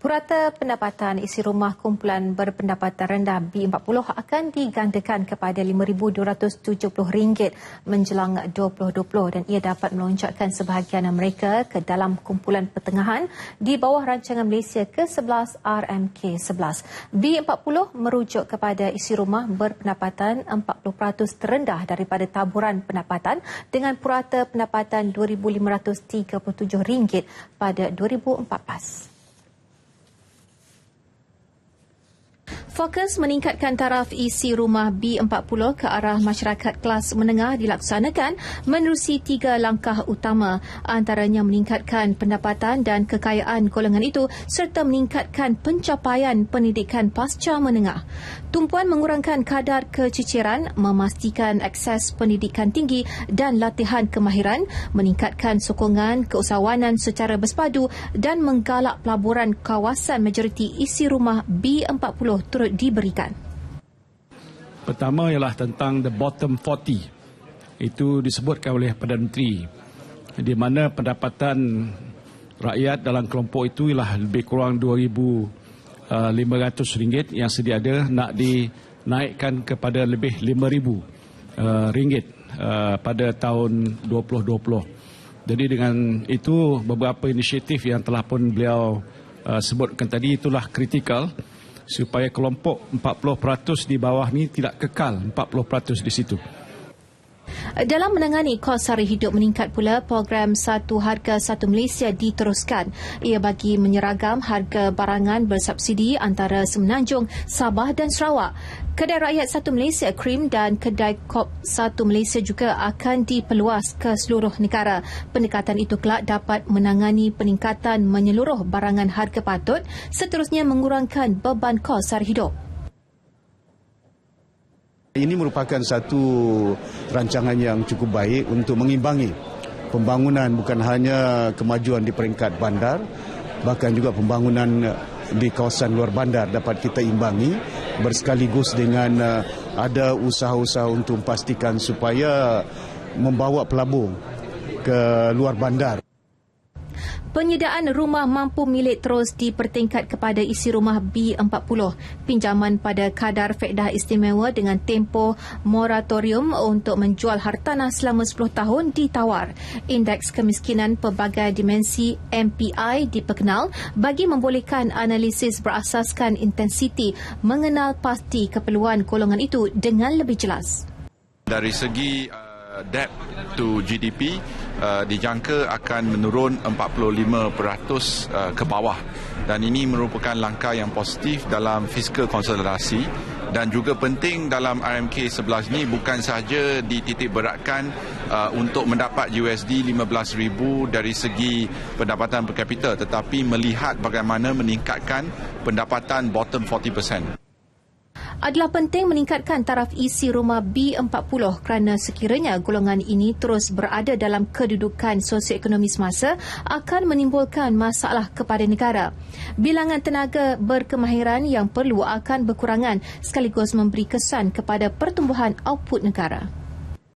Purata pendapatan isi rumah kumpulan berpendapatan rendah B40 akan digandakan kepada RM5,270 menjelang 2020 dan ia dapat melonjakkan sebahagian mereka ke dalam kumpulan pertengahan di bawah rancangan Malaysia ke-11 RMK11. B40 merujuk kepada isi rumah berpendapatan 40% terendah daripada taburan pendapatan dengan purata pendapatan RM2,537 pada 2014. Fokus meningkatkan taraf isi rumah B40 ke arah masyarakat kelas menengah dilaksanakan menerusi tiga langkah utama antaranya meningkatkan pendapatan dan kekayaan golongan itu serta meningkatkan pencapaian pendidikan pasca menengah. Tumpuan mengurangkan kadar keciciran, memastikan akses pendidikan tinggi dan latihan kemahiran, meningkatkan sokongan keusahawanan secara bersepadu dan menggalak pelaburan kawasan majoriti isi rumah B40 turut diberikan? Pertama ialah tentang the bottom 40. Itu disebutkan oleh Perdana Menteri di mana pendapatan rakyat dalam kelompok itu ialah lebih kurang RM2,500 yang sedia ada nak dinaikkan kepada lebih RM5,000 uh, uh, pada tahun 2020. Jadi dengan itu beberapa inisiatif yang telah pun beliau uh, sebutkan tadi itulah kritikal supaya kelompok 40% di bawah ni tidak kekal 40% di situ. Dalam menangani kos sara hidup meningkat pula, program Satu Harga Satu Malaysia diteruskan. Ia bagi menyeragam harga barangan bersubsidi antara Semenanjung, Sabah dan Sarawak. Kedai Rakyat Satu Malaysia Krim dan Kedai Kop Satu Malaysia juga akan diperluas ke seluruh negara. Pendekatan itu kelak dapat menangani peningkatan menyeluruh barangan harga patut seterusnya mengurangkan beban kos sara hidup. Ini merupakan satu rancangan yang cukup baik untuk mengimbangi pembangunan bukan hanya kemajuan di peringkat bandar, bahkan juga pembangunan di kawasan luar bandar dapat kita imbangi bersekaligus dengan uh, ada usaha-usaha untuk memastikan supaya membawa pelabur ke luar bandar. Penyediaan rumah mampu milik terus dipertingkat kepada isi rumah B40. Pinjaman pada kadar faedah istimewa dengan tempoh moratorium untuk menjual hartanah selama 10 tahun ditawar. Indeks kemiskinan pelbagai dimensi MPI diperkenal bagi membolehkan analisis berasaskan intensiti mengenal pasti keperluan golongan itu dengan lebih jelas. Dari segi uh, debt to GDP, uh, dijangka akan menurun 45% uh, ke bawah. Dan ini merupakan langkah yang positif dalam fiskal konsolidasi. Dan juga penting dalam RMK 11 ini bukan sahaja dititik beratkan uh, untuk mendapat USD 15,000 dari segi pendapatan per kapita tetapi melihat bagaimana meningkatkan pendapatan bottom 40% adalah penting meningkatkan taraf isi rumah B40 kerana sekiranya golongan ini terus berada dalam kedudukan sosioekonomi semasa akan menimbulkan masalah kepada negara. Bilangan tenaga berkemahiran yang perlu akan berkurangan sekaligus memberi kesan kepada pertumbuhan output negara.